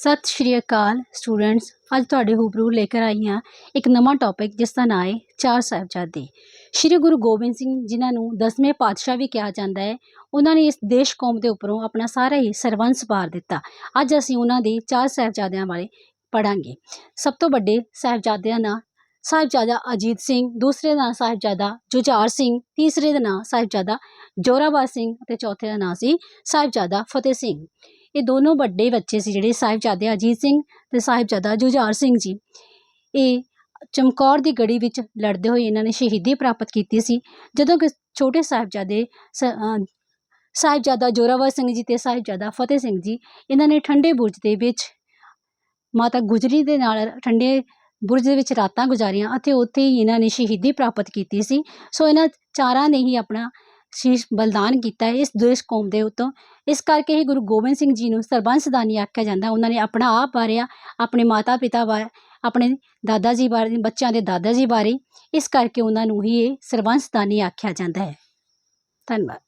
ਸਤਿ ਸ਼੍ਰੀ ਅਕਾਲ ਸਟੂਡੈਂਟਸ, ਅੱਜ ਤੁਹਾਡੇ ਰੂਬਰੂ ਲੈ ਕੇ ਆਈ ਹਾਂ ਇੱਕ ਨਵਾਂ ਟੌਪਿਕ ਜਿਸ ਦਾ ਨਾਂ ਹੈ ਚਾਰ ਸਾਹਿਬਜ਼ਾਦੇ। ਸ਼੍ਰੀ ਗੁਰੂ ਗੋਬਿੰਦ ਸਿੰਘ ਜਿਨ੍ਹਾਂ ਨੂੰ ਦਸਵੇਂ ਪਾਤਸ਼ਾਹ ਵੀ ਕਿਹਾ ਜਾਂਦਾ ਹੈ, ਉਹਨਾਂ ਨੇ ਇਸ ਦੇਸ਼ ਕੌਮ ਦੇ ਉੱਪਰੋਂ ਆਪਣਾ ਸਾਰਾ ਹੀ ਸਰਵੰਸ ਵਾਰ ਦਿੱਤਾ। ਅੱਜ ਅਸੀਂ ਉਹਨਾਂ ਦੇ ਚਾਰ ਸਾਹਿਬਜ਼ਾਦਿਆਂ ਬਾਰੇ ਪੜਾਂਗੇ ਸਭ ਤੋਂ ਵੱਡੇ ਸਾਹਿਬਜ਼ਾਦਿਆਂ ਨਾਂ ਸਾਹਿਬਜ਼ਾਦਾ ਅਜੀਤ ਸਿੰਘ, ਦੂਸਰੇ ਦਾ ਨਾਂ ਸਾਹਿਬਜ਼ਾਦਾ ਜੁਝਾਰ ਸਿੰਘ, ਤੀਸਰੇ ਦਾ ਨਾਂ ਸਾਹਿਬਜ਼ਾਦਾ ਜੋਰਾਵਰ ਸਿੰਘ ਅਤੇ ਚੌਥੇ ਦਾ ਨਾਂ ਸੀ ਸਾਹਿਬਜ਼ਾਦਾ ਫਤਿਹ ਸਿੰਘ। ਇਹ ਦੋਨੋਂ ਵੱਡੇ ਬੱਚੇ ਸੀ ਜਿਹੜੇ ਸਾਹਿਬਜ਼ਾਦੇ ਅਜੀਤ ਸਿੰਘ ਤੇ ਸਾਹਿਬਜ਼ਾਦਾ ਜੁਝਾਰ ਸਿੰਘ ਜੀ। ਇਹ ਚਮਕੌਰ ਦੀ ਗੜੀ ਵਿੱਚ ਲੜਦੇ ਹੋਏ ਇਹਨਾਂ ਨੇ ਸ਼ਹੀਦੀ ਪ੍ਰਾਪਤ ਕੀਤੀ ਸੀ। ਜਦੋਂ ਕਿ ਛੋਟੇ ਸਾਹਿਬਜ਼ਾਦੇ ਸ ਸਾਹਿਬਜ਼ਾਦਾ ਜੋਰਾਵਰ ਸਿੰਘ ਜੀ ਤੇ ਸਾਹਿਬਜ਼ਾਦਾ ਫਤਿਹ ਸਿੰਘ ਜੀ, ਇਹਨਾਂ ਨੇ ਠੰਡੇ ਬੁਰਜ ਦੇ ਵਿੱਚ ਮਾਤਾ ਗੁਜਰੀ ਦੇ ਨਾਲ ਠੰਡੇ ਬੁਰਜ ਦੇ ਵਿੱਚ ਰਾਤਾਂ ਗੁਜ਼ਾਰੀਆਂ ਅਤੇ ਉੱਥੇ ਹੀ ਇਹਨਾਂ ਨੇ ਸ਼ਹੀਦੀ ਪ੍ਰਾਪਤ ਕੀਤੀ ਸੀ। ਸੋ ਇਹਨਾਂ ਚਾਰਾਂ ਨੇ ਹੀ ਆਪਣਾ ਸ਼ੀਸ਼ ਬਲਿਦਾਨ ਕੀਤਾ ਹੈ ਇਸ ਦੇਸ਼ ਕੌਮ ਦੇ ਉੱਤੋਂ। ਇਸ ਕਰਕੇ ਹੀ ਗੁਰੂ ਗੋਬਿੰਦ ਸਿੰਘ ਜੀ ਨੂੰ ਸਰਬੰਸਦਾਨੀ ਆਖਿਆ ਜਾਂਦਾ। ਉਹਨਾਂ ਨੇ ਆਪਣਾ ਆਪ ਵਾਰਿਆ, ਆਪਣੇ ਮਾਤਾ ਪਿਤਾ ਬਾਰੇ ਆਪਣੇ ਦਾਦਾ ਜੀ ਬਾਰੇ, ਬੱਚਿਆਂ ਦੇ ਦਾਦਾ ਜੀ ਬਾਰੇ। ਇਸ ਕਰਕੇ ਉਹਨਾਂ ਨੂੰ ਹੀ ਇਹ ਸਰਬੰਸਦਾਨੀ ਆਖਿਆ ਜਾਂਦਾ ਹੈ। ਧੰਨਵਾਦ।